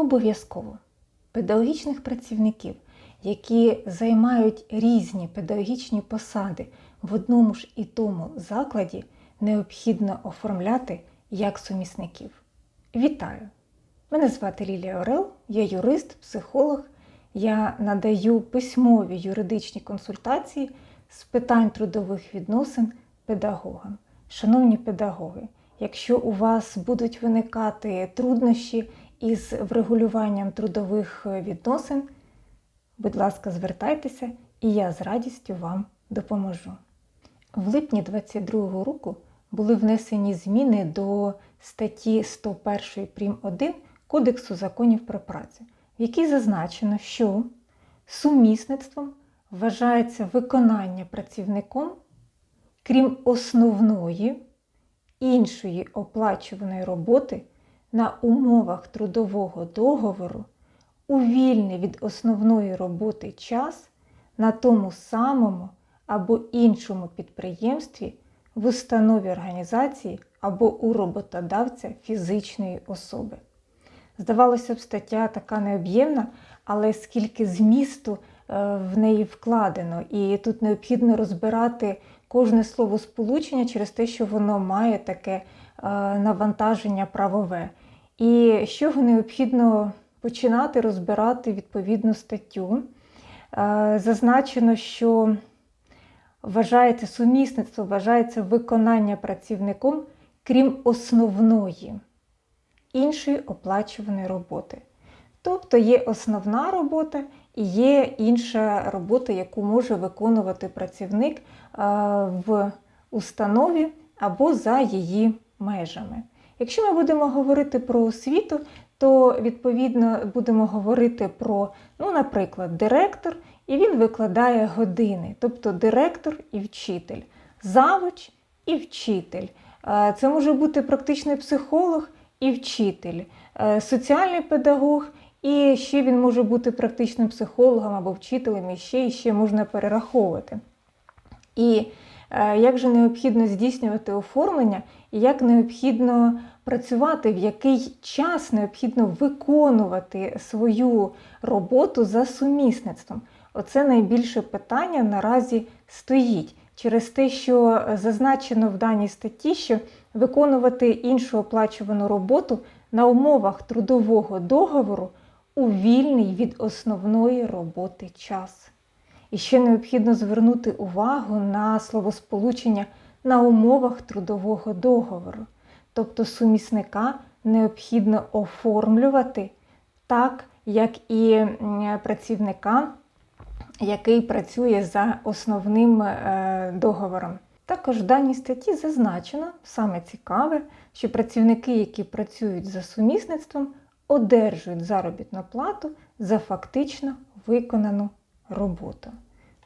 обов'язково педагогічних працівників, які займають різні педагогічні посади в одному ж і тому закладі, необхідно оформляти як сумісників. Вітаю! Мене звати Лілія Орел, я юрист, психолог. Я надаю письмові юридичні консультації з питань трудових відносин педагогам. Шановні педагоги, якщо у вас будуть виникати труднощі із врегулюванням трудових відносин, будь ласка, звертайтеся і я з радістю вам допоможу. В липні 2022 року були внесені зміни до статті 101 прим. 1 Кодексу законів про працю, в якій зазначено, що сумісництвом вважається виконання працівником, крім основної іншої оплачуваної роботи на умовах трудового договору у вільний від основної роботи час на тому самому або іншому підприємстві в установі організації або у роботодавця фізичної особи. Здавалося б, стаття така необ'ємна, але скільки змісту в неї вкладено, і тут необхідно розбирати кожне слово сполучення через те, що воно має таке навантаження правове. І з чого необхідно починати розбирати відповідну статтю. Зазначено, що вважається сумісництво, вважається виконання працівником, крім основної іншої оплачуваної роботи. Тобто є основна робота і є інша робота, яку може виконувати працівник в установі або за її межами. Якщо ми будемо говорити про освіту, то відповідно будемо говорити про, ну, наприклад, директор, і він викладає години, тобто директор і вчитель, завуч і вчитель. Це може бути практичний психолог і вчитель, соціальний педагог, і ще він може бути практичним психологом або вчителем, і ще і ще можна перераховувати. І як же необхідно здійснювати оформлення, і як необхідно працювати, в який час необхідно виконувати свою роботу за сумісництвом. Оце найбільше питання наразі стоїть через те, що зазначено в даній статті, що виконувати іншу оплачувану роботу на умовах трудового договору у вільний від основної роботи час. І ще необхідно звернути увагу на словосполучення на умовах трудового договору. Тобто сумісника необхідно оформлювати так, як і працівника, який працює за основним договором. Також в даній статті зазначено саме цікаве, що працівники, які працюють за сумісництвом, одержують заробітну плату за фактично виконану роботу.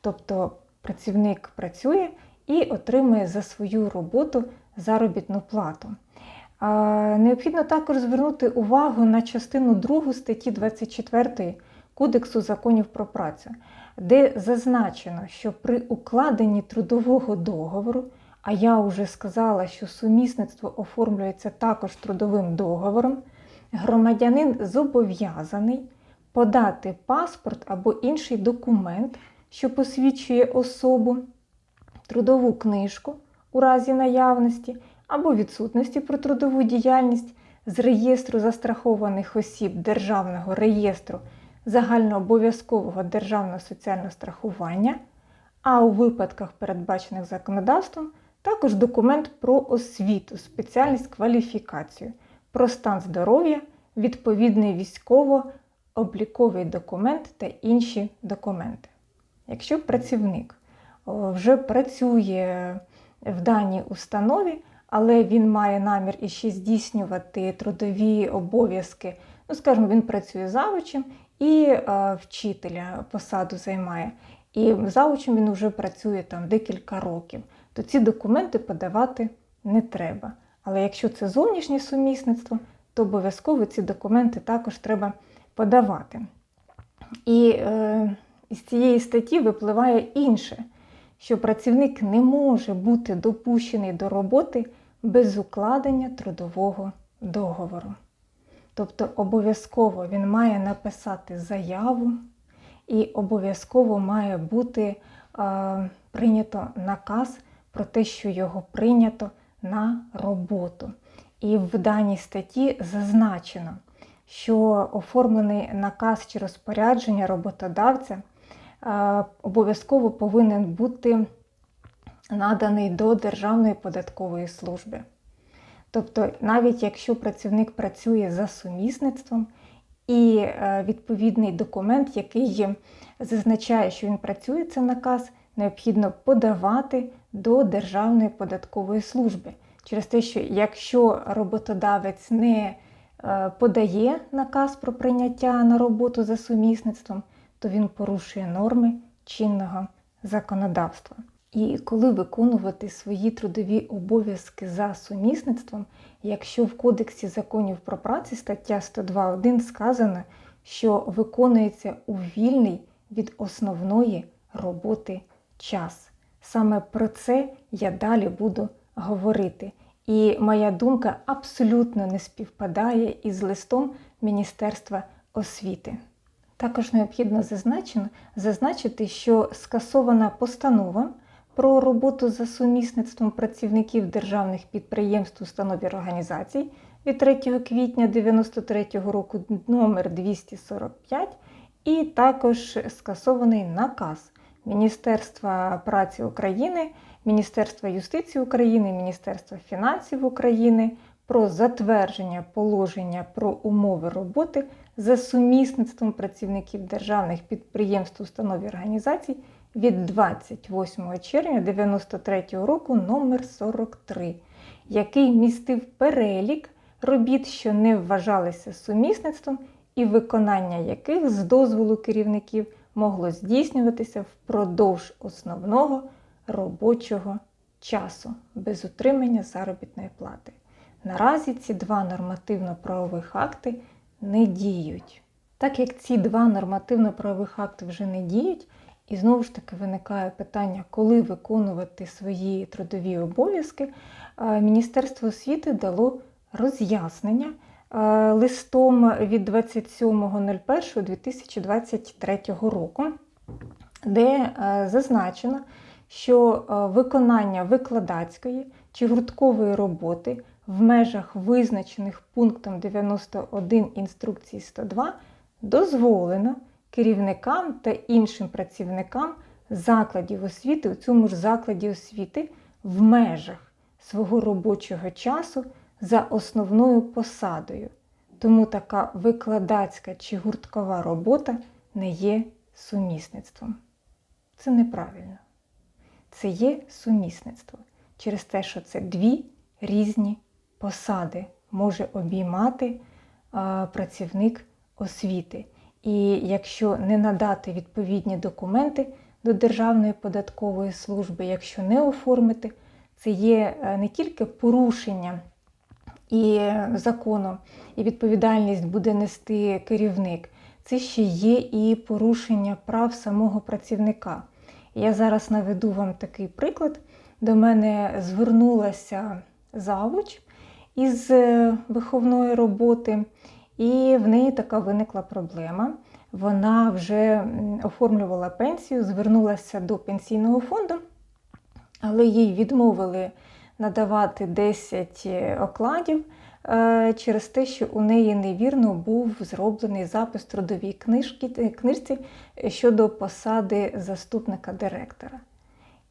Тобто працівник працює і отримує за свою роботу заробітну плату. Необхідно також звернути увагу на частину 2 статті 24 Кодексу законів про працю, де зазначено, що при укладенні трудового договору, а я вже сказала, що сумісництво оформлюється також трудовим договором, громадянин зобов'язаний подати паспорт або інший документ, що посвідчує особу, трудову книжку у разі наявності або відсутності про трудову діяльність з реєстру застрахованих осіб Державного реєстру загальнообов'язкового державного соціального страхування, а у випадках, передбачених законодавством, також документ про освіту, спеціальність кваліфікацію, про стан здоров'я, відповідний військово-обліковий документ та інші документи. Якщо працівник вже працює в даній установі, але він має намір іще здійснювати трудові обов'язки, ну, скажімо, він працює завучем і е, вчителя посаду займає. І заучем він вже працює там декілька років, то ці документи подавати не треба. Але якщо це зовнішнє сумісництво, то обов'язково ці документи також треба подавати. І е, із цієї статті випливає інше, що працівник не може бути допущений до роботи без укладення трудового договору. Тобто обов'язково він має написати заяву і обов'язково має бути е, прийнято наказ про те, що його прийнято на роботу. І в даній статті зазначено, що оформлений наказ чи розпорядження роботодавця е, обов'язково повинен бути наданий до Державної податкової служби. Тобто, навіть якщо працівник працює за сумісництвом, і е, відповідний документ, який зазначає, що він працює, це наказ, необхідно подавати до Державної податкової служби. Через те, що якщо роботодавець не е, подає наказ про прийняття на роботу за сумісництвом, то він порушує норми чинного законодавства. І коли виконувати свої трудові обов'язки за сумісництвом, якщо в Кодексі законів про працю стаття 102.1 сказано, що виконується у вільний від основної роботи час. Саме про це я далі буду говорити. І моя думка абсолютно не співпадає із листом Міністерства освіти. Також необхідно зазначити, що скасована постанова про роботу за сумісництвом працівників державних підприємств, установ і організацій від 3 квітня 1993 року номер 245 і також скасований наказ Міністерства праці України, Міністерства юстиції України, Міністерства фінансів України про затвердження положення про умови роботи за сумісництвом працівників державних підприємств, установ і організацій від 28 червня 1993 року номер 43 який містив перелік робіт, що не вважалися сумісництвом, і виконання яких з дозволу керівників могло здійснюватися впродовж основного робочого часу без утримання заробітної плати. Наразі ці два нормативно-правових акти не діють. Так як ці два нормативно-правових акти вже не діють, і знову ж таки виникає питання, коли виконувати свої трудові обов'язки, Міністерство освіти дало роз'яснення листом від 27.01.2023 року, де зазначено, що виконання викладацької чи гурткової роботи в межах визначених пунктом 91 інструкції 102 дозволено керівникам та іншим працівникам закладів освіти у цьому ж закладі освіти в межах свого робочого часу за основною посадою. Тому така викладацька чи гурткова робота не є сумісництвом. Це неправильно. Це є сумісництво через те, що це дві різні посади може обіймати а, працівник освіти. І якщо не надати відповідні документи до Державної податкової служби, якщо не оформити, це є е, не тільки порушення і закону, і відповідальність буде нести керівник, це ще є і порушення прав самого працівника. Я зараз наведу вам такий приклад. До мене звернулася завуч із е, виховної роботи. І в неї така виникла проблема. Вона вже оформлювала пенсію, звернулася до пенсійного фонду, але їй відмовили надавати 10 е, окладів е, через те, що у неї невірно був зроблений запис трудовій книжки, е, книжці щодо посади заступника директора.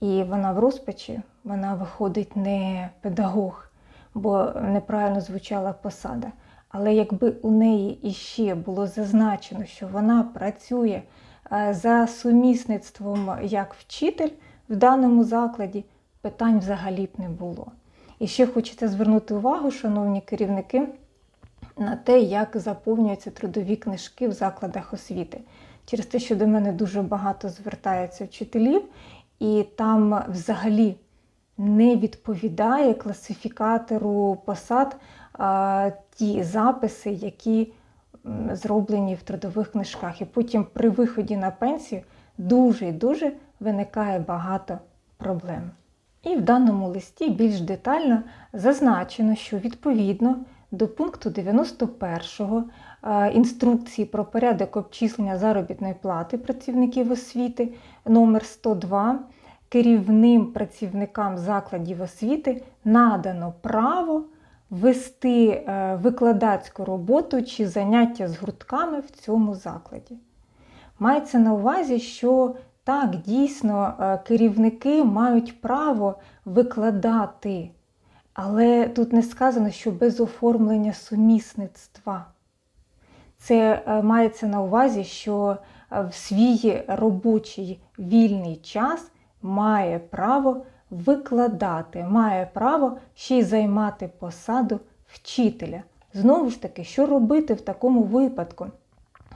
І вона в розпачі, вона виходить не педагог, бо неправильно звучала посада. Але якби у неї іще було зазначено, що вона працює за сумісництвом як вчитель в даному закладі, питань взагалі б не було. І ще хочеться звернути увагу, шановні керівники, на те, як заповнюються трудові книжки в закладах освіти. Через те, що до мене дуже багато звертається вчителів, і там взагалі не відповідає класифікатору посад ті записи, які зроблені в трудових книжках. І потім при виході на пенсію дуже і дуже виникає багато проблем. І в даному листі більш детально зазначено, що відповідно до пункту 91 е, інструкції про порядок обчислення заробітної плати працівників освіти номер 102 керівним працівникам закладів освіти надано право вести е, викладацьку роботу чи заняття з гуртками в цьому закладі. Мається на увазі, що так, дійсно, е, керівники мають право викладати, але тут не сказано, що без оформлення сумісництва. Це е, мається на увазі, що е, в свій робочий вільний час має право викладати, має право ще й займати посаду вчителя. Знову ж таки, що робити в такому випадку?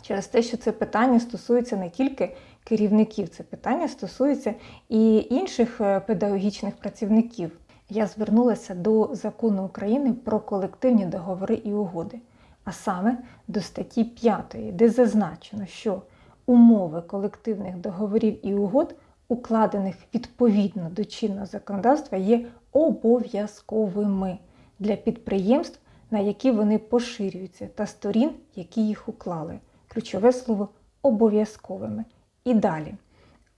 Через те, що це питання стосується не тільки керівників, це питання стосується і інших е, педагогічних працівників. Я звернулася до закону України про колективні договори і угоди, а саме до статті 5, де зазначено, що умови колективних договорів і угод, укладених відповідно до чинного законодавства, є обов'язковими для підприємств, на які вони поширюються, та сторін, які їх уклали. Ключове слово обов'язковими. І далі.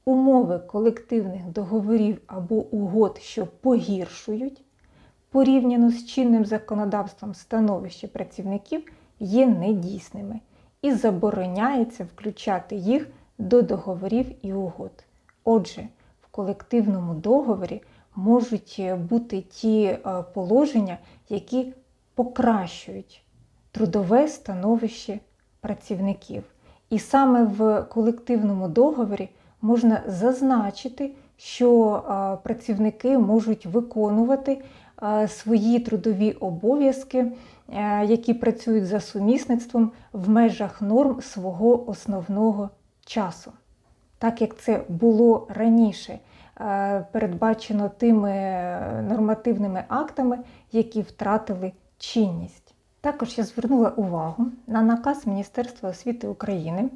Умови колективних договорів або угод, що погіршують порівняно з чинним законодавством становище працівників, є недійсними і забороняється включати їх до договорів і угод. Отже, в колективному договорі можуть бути ті е, положення, які покращують трудове становище працівників. І саме в колективному договорі можна зазначити, що працівники можуть виконувати свої трудові обов'язки, е, які працюють за сумісництвом в межах норм свого основного часу. Так як це було раніше е, передбачено тими е, нормативними актами, які втратили чинність. Також я звернула увагу на наказ Міністерства освіти України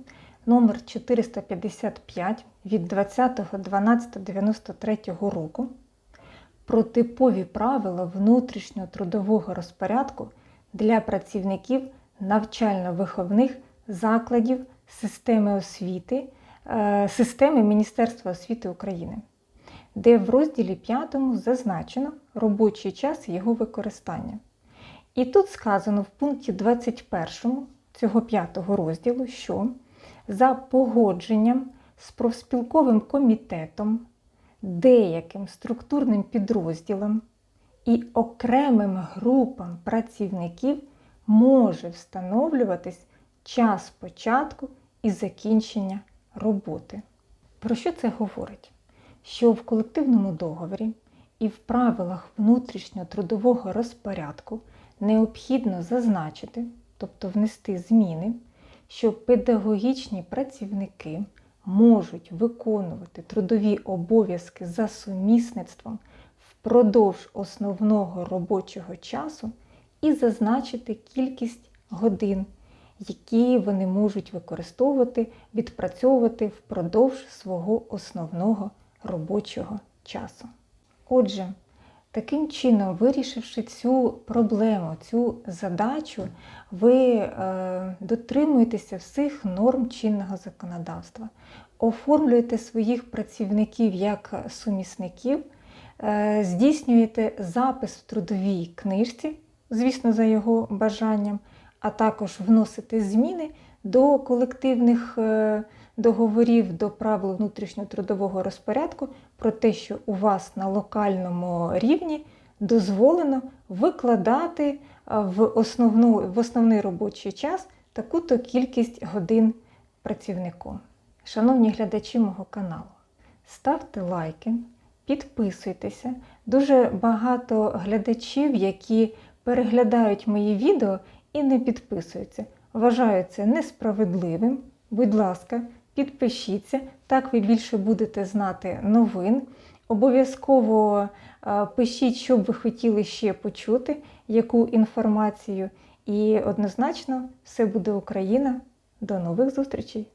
номер 455 від 20.12.93 року про типові правила внутрішнього трудового розпорядку для працівників навчально-виховних закладів системи освіти, е, системи Міністерства освіти України, де в розділі 5 зазначено робочий час його використання. І тут сказано в пункті 21 цього п'ятого розділу, що за погодженням з профспілковим комітетом, деяким структурним підрозділам і окремим групам працівників може встановлюватись час початку і закінчення роботи. Про що це говорить? Що в колективному договорі і в правилах внутрішнього трудового розпорядку необхідно зазначити, тобто внести зміни, що педагогічні працівники можуть виконувати трудові обов'язки за сумісництвом впродовж основного робочого часу і зазначити кількість годин, які вони можуть використовувати, відпрацьовувати впродовж свого основного робочого часу. Отже, Таким чином, вирішивши цю проблему, цю задачу, ви е, дотримуєтеся всіх норм чинного законодавства, оформлюєте своїх працівників як сумісників, е, здійснюєте запис в трудовій книжці, звісно, за його бажанням, а також вносите зміни до колективних. Е, договорів до правил внутрішнього трудового розпорядку про те, що у вас на локальному рівні дозволено викладати в, основну, в основний робочий час таку-то кількість годин працівнику. Шановні глядачі мого каналу, ставте лайки, підписуйтеся. Дуже багато глядачів, які переглядають мої відео і не підписуються. Вважаю це несправедливим. Будь ласка, Підпишіться, так ви більше будете знати новин. Обов'язково е, пишіть, що б ви хотіли ще почути, яку інформацію. І однозначно все буде Україна. До нових зустрічей!